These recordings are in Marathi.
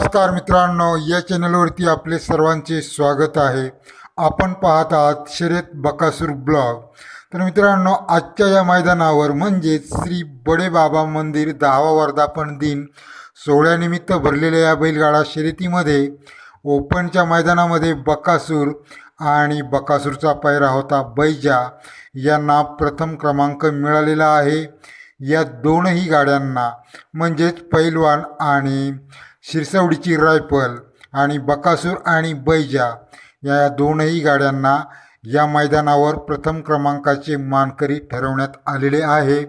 नमस्कार मित्रांनो या चॅनलवरती आपले सर्वांचे स्वागत आहे. आपण पाहत आहात शर्यत बकासूर ब्लॉग. तर मित्रांनो आजच्या या मैदानावर म्हणजेच श्री बडे बाबा मंदिर दहावा वर्धापन दिन सोहळ्यानिमित्त भरलेल्या या बैलगाडा शर्यतीमध्ये ओपनच्या मैदानामध्ये बकासूर आणि बकासूरचा पैरा होता बैजा. यांना प्रथम क्रमांक मिळालेला आहे. या दोनही गाड्यांना म्हणजेच पैलवान आणि शिरसवडीची रायफल आणि बकासूर आणि बैजा या दोनही गाड्यांना या मैदानावर प्रथम क्रमांकाचे मानकरी ठरवण्यात आलेले आहे.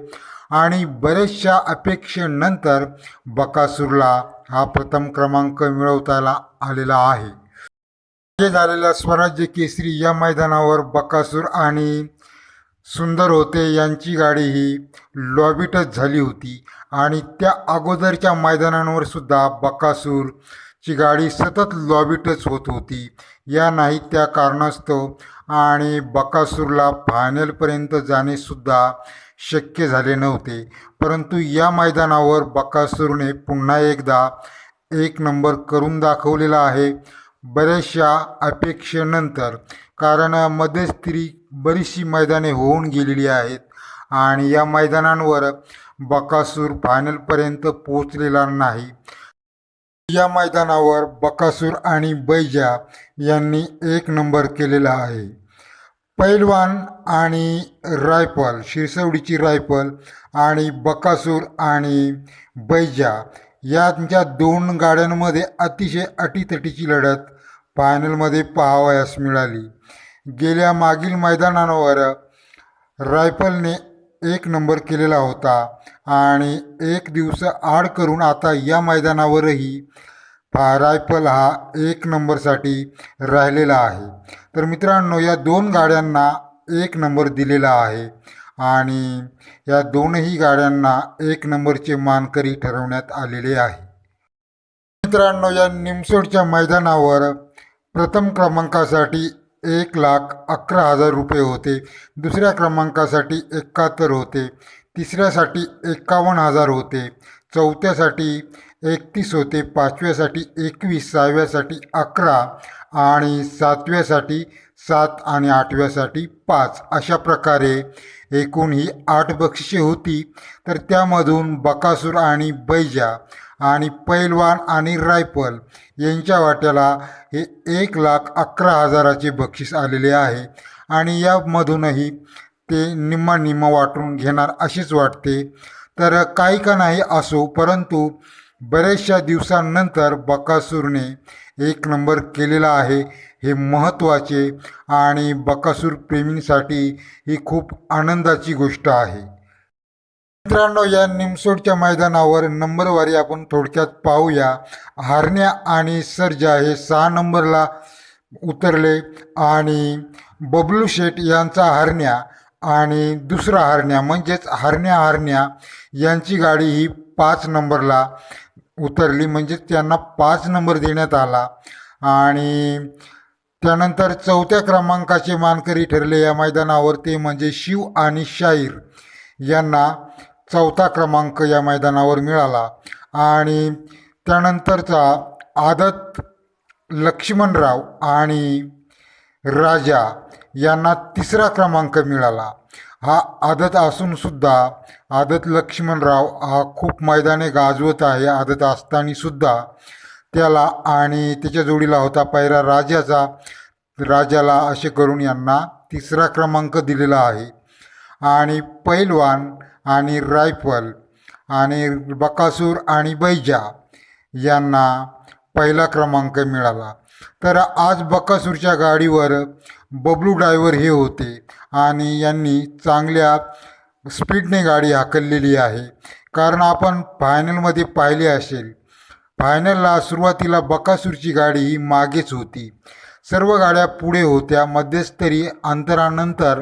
आणि बऱ्याचशा अपेक्षेनंतर बकासूरला हा प्रथम क्रमांक मिळवताला आलेला आहे. झालेल्या स्वराज्य केसरी या मैदानावर बकासूर आणि सुंदर होते. यांची गाडी ही लॉबीटच झाली होती. आणि त्या अगोदरच्या मैदानांवर सुद्धा बकासूरची गाडी सतत लॉबीटच होत होती. या नाही त्या कारणास्तव आणि बकासूरला फायनलपर्यंत जाणेसुद्धा शक्य झाले नव्हते. परंतु या मैदानावर बकासूरने पुन्हा एकदा एक नंबर करून दाखवलेला आहे. बऱ्याचशा अपेक्षेनंतर कारण मध्यस्थरी बरीचशी मैदाने होऊन गेलेली आहेत. आणि या मैदानांवर बकासूर फायनलपर्यंत पोचलेला नाही. या मैदानावर बकासूर आणि बैजा यांनी एक नंबर केलेला आहे. पैलवान आणि रायफल शिरसवडीची रायफल आणि बकासूर आणि बैजा यांच्या दोन गाड्यांमध्ये अतिशय अटीतटीची लढत फायनलमध्ये पाहावयास मिळाली. गेल्या मागील मैदानावर रायफलने एक नंबर केलेला होता आणि एक दिवस आड करून आता या मैदानावरही रायफल हा एक नंबरसाठी राहिलेला आहे. तर मित्रांनो या दोन गाड्यांना एक नंबर दिलेला आहे आणि या दोनही गाड्यांना एक नंबरचे मानकरी ठरवण्यात आलेले आहे. मित्रांनो या निमसोडच्या मैदानावर प्रथम क्रमांकासाठी एक लाख अकरा हजार रुपये होते. दुसऱ्या क्रमांकासाठी एकाहत्तर होते. तिसऱ्यासाठी एकावन्न हजार होते. चौथ्यासाठी एकतीस होते. पाचव्यासाठी एकवीस सहाव्यासाठी अकरा आणि सातव्यासाठी सात आणि आठव्यासाठी पाच. अशा प्रकारे एकूण ही आठ बक्षिसे होती. तर त्यामधून बकासूर आणि बैजा आणि पैलवान आणि रायफल यांच्या वाट्याला हे एक लाख अकरा हजाराचे बक्षीस आलेले आहे. आणि यामधूनही ते निम्मा निम्मा वाटून घेणार असेच वाटते. तर काही का नाही असो परंतु बऱ्याचशा दिवसांनंतर बकासूरने एक नंबर केलेला आहे. हे महत्त्वाचे आणि बकासूर प्रेमींसाठी ही खूप आनंदाची गोष्ट आहे. मित्रांनो या निमसोडच्या मैदानावर नंबरवारी आपण थोडक्यात पाहूया. हारण्या आणि सर्जा हे सहा नंबरला उतरले आणि बबलू शेठ यांचा हरण्या आणि दुसरा हरण्या म्हणजेच हरण्या हरण्या यांची गाडी ही पाच नंबरला उतरली. म्हणजेच त्यांना पाच नंबर देण्यात आला. आणि त्यानंतर चौथ्या क्रमांकाचे मानकरी ठरले या मैदानावर ते म्हणजे शिव आणि शाहीर यांना चौथा क्रमांक या मैदानावर मिळाला. आणि त्यानंतरचा आदत लक्ष्मणराव आणि राजा यांना तिसरा क्रमांक मिळाला. हा आदत असूनसुद्धा आदत लक्ष्मणराव हा खूप मैदाने गाजवत आहे. आदत असताना सुद्धा त्याला आणि त्याच्या जोडीला होता पैरा राजाचा. राजाला असे करून यांना तिसरा क्रमांक दिलेला आहे. आणि पैलवान आणि रायफल आणि बकासूर आणि बैजा यांना पहिला क्रमांक मिळाला. तर आज बकासूरच्या गाडीवर बबलू ड्रायव्हर हे होते आणि यांनी चांगल्या स्पीडने गाडी हाकललेली आहे. कारण आपण फायनलमध्ये पाहिले असेल फायनलला सुरुवातीला बकासूरची गाडी ही मागेच होती. सर्व गाड्या पुढे होत्या मध्यस्तरी अंतरानंतर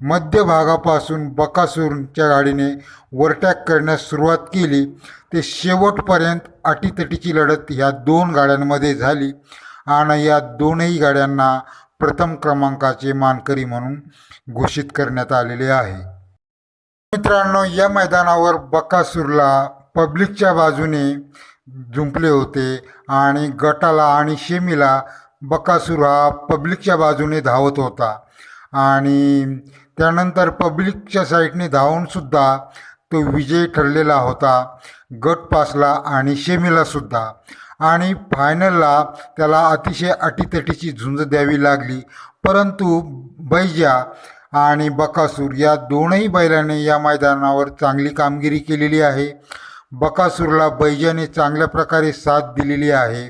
मध्यभागापासून बकासूरच्या गाडीने ओव्हरटॅक करण्यास सुरुवात केली. ते शेवटपर्यंत अटीतटीची लढत ह्या दोन गाड्यांमध्ये झाली. आणि या दोनही गाड्यांना प्रथम क्रमांकाचे मानकरी म्हणून घोषित करण्यात आलेले आहे. मित्रांनो या मैदानावर बकासूरला पब्लिकच्या बाजूने जुंपले होते आणि गटाला आणि शेमीला बकासूर हा पब्लिकच्या बाजूने धावत होता. आणि त्यानंतर पब्लिकच्या साईडने धावूनसुद्धा तो विजयी ठरलेला होता. गट पासला आणि शेमीलासुद्धा आणि फायनलला त्याला अतिशय अटीतटीची झुंज द्यावी लागली. परंतु बैजा आणि बकासूर या दोनही बैलाने या मैदानावर चांगली कामगिरी केलेली आहे. बकासूरला बैजाने चांगल्या प्रकारे साथ दिलेली आहे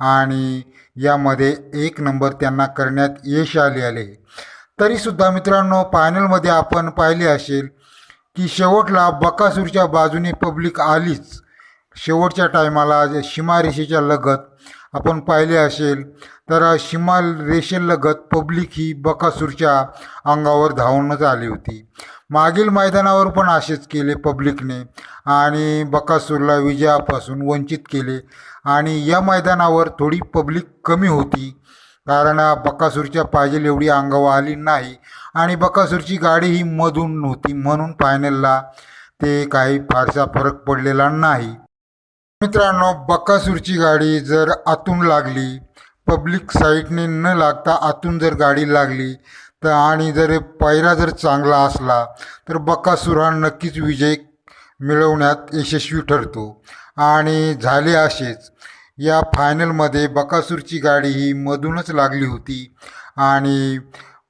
आणि यामध्ये एक नंबर त्यांना करण्यात यश आले आले तरीसुद्धा मित्रांनो फायनलमध्ये आपण पाहिले असेल की शेवटला बकासूरच्या बाजूने पब्लिक आलीच. शेवटच्या टायमाला सीमारेषेच्या लगत आपण पाहिले असेल तर सीमारेषेलगत पब्लिक ही बकासूरच्या अंगावर धावूनच आली होती. मागील मैदानावर पण असेच केले पब्लिकने आणि बकासूरला विजयापासून वंचित केले. आणि या मैदानावर थोडी पब्लिक कमी होती कारण बकासूरच्या पाहिजे एवढी अंगावर आली नाही. आणि बकासूरची गाडी ही मधून नव्हती म्हणून फायनलला ते काही फारसा फरक पडलेला नाही. मित्रांनो बकासूरची गाडी जर आतून लागली पब्लिक साईडने न लागता आतून जर गाडी लागली तर आणि जर पायरा जर चांगला असला तर बकासूर हा नक्कीच विजय मिळवण्यात यशस्वी ठरतो. आणि झाले असेच. या फायनलमध्ये बकासूरची गाडी ही मधूनच लागली होती आणि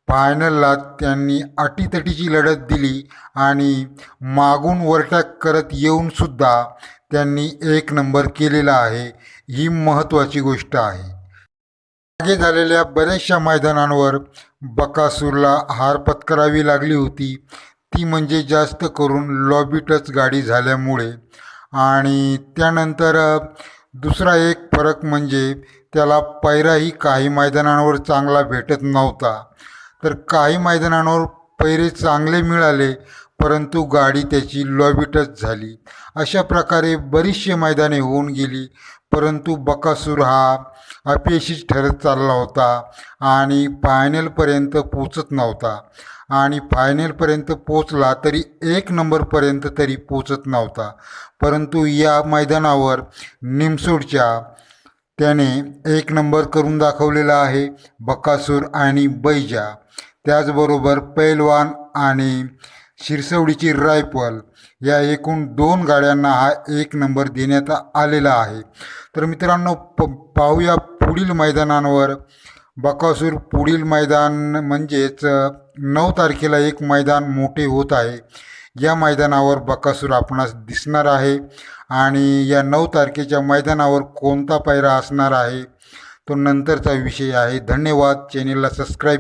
फायनलला त्यांनी अटीतटीची लढत दिली आणि मागून वरटॅक करत येऊनसुद्धा त्यांनी एक नंबर केलेला आहे ही महत्त्वाची गोष्ट आहे. मागे झालेल्या बऱ्याचशा मैदानांवर बकासूरला हार पत्करावी लागली होती. ती म्हणजे जास्त करून लॉबी टच गाडी झाल्यामुळे. आणि त्यानंतर दुसरा एक फरक म्हणजे त्याला पैराही काही मैदानांवर चांगला भेटत नव्हता. तर काही मैदानांवर पैरे चांगले मिळाले परंतु गाडी त्याची लॉबिटच झाली. अशा प्रकारे बरीचशी मैदाने होऊन गेली. परंतु बकासूर हा अपयशीच ठरत चालला होता आणि फायनलपर्यंत पोचत नव्हता. आणि फायनलपर्यंत पोचला तरी एक नंबरपर्यंत तरी पोचत नव्हता. परंतु या मैदानावर निमसोडच्या त्याने एक नंबर करून दाखवलेला आहे बकासूर आणि बैजा. त्याचबरोबर पैलवान आणि शिरसवडीची रायफल या एकूण दोन गाड्यांना हा एक नंबर देण्यात आलेला आहे. तर मित्रांनो प पाहूया पुढील मैदानांवर. बकासूर पुढील मैदान म्हणजेच नऊ तारखेला एक मैदान मोठे होत आहे. या मैदानावर बकासूर आपणास दिसणार आहे आणि या नऊ तारखेच्या मैदानावर कोणता पायरा असणार आहे तो नंतरचा विषय आहे. धन्यवाद. चॅनेलला सबस्क्राईब